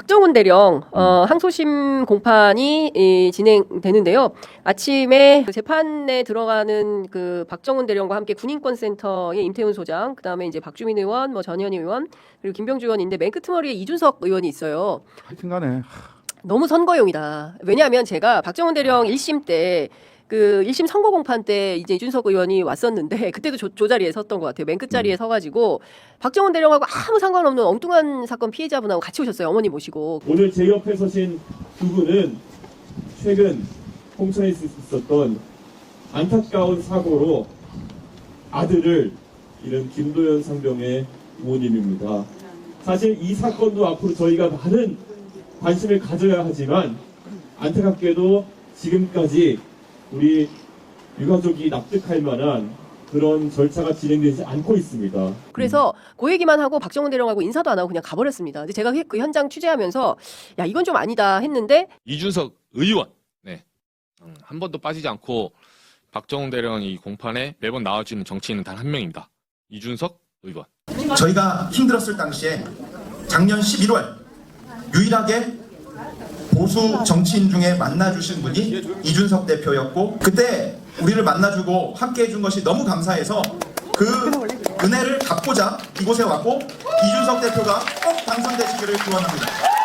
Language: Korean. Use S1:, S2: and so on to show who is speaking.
S1: 박정훈 대령 어, 항소심 공판이 이, 진행되는데요. 아침에 그 재판에 들어가는 그 박정훈 대령과 함께 군인권센터의 임태훈 소장, 그다음에 이제 박주민 의원, 뭐 전현희 의원, 그리고 김병주 의원인데 맨 끝머리에 이준석 의원이 있어요.
S2: 하여튼간에
S1: 너무 선거용이다. 왜냐하면 제가 박정훈 대령 1심 때 그 1심 선거 공판 때 이제 이준석 의원이 왔었는데 그때도 조, 조 자리에 섰던 것 같아요. 맨 끝자리에 서가지고 박정훈 대령하고 아무 상관없는 엉뚱한 사건 피해자분하고 같이 오셨어요. 어머니 모시고.
S3: 오늘 제 옆에 서신 두 분은 최근 홍천에 있었던 안타까운 사고로 아들을 잃은 김도현 상병의 부모님입니다. 사실 이 사건도 앞으로 저희가 많은 관심을 가져야 하지만 안타깝게도 지금까지 우리 유가족이 납득할 만한 그런 절차가 진행되지 않고 있습니다.
S1: 그래서 그 얘기만 하고 박정훈 대령하고 인사도 안 하고 그냥 가버렸습니다. 근데 제가 그 현장 취재하면서 야 이건 좀 아니다 했는데
S4: 이준석 의원, 네, 음, 한 번도 빠지지 않고 박정훈 대령 이 공판에 매번 나와주는 정치인은 단 한 명입니다. 이준석 의원.
S5: 저희가 힘들었을 당시에 작년 11월 유일하게 보수 정치인 중에 만나주신 분이 이준석 대표였고 그때 우리를 만나주고 함께 해준 것이 너무 감사해서 그 은혜를 갚고자 이곳에 왔고 이준석 대표가 꼭 당선되시기를 기원합니다.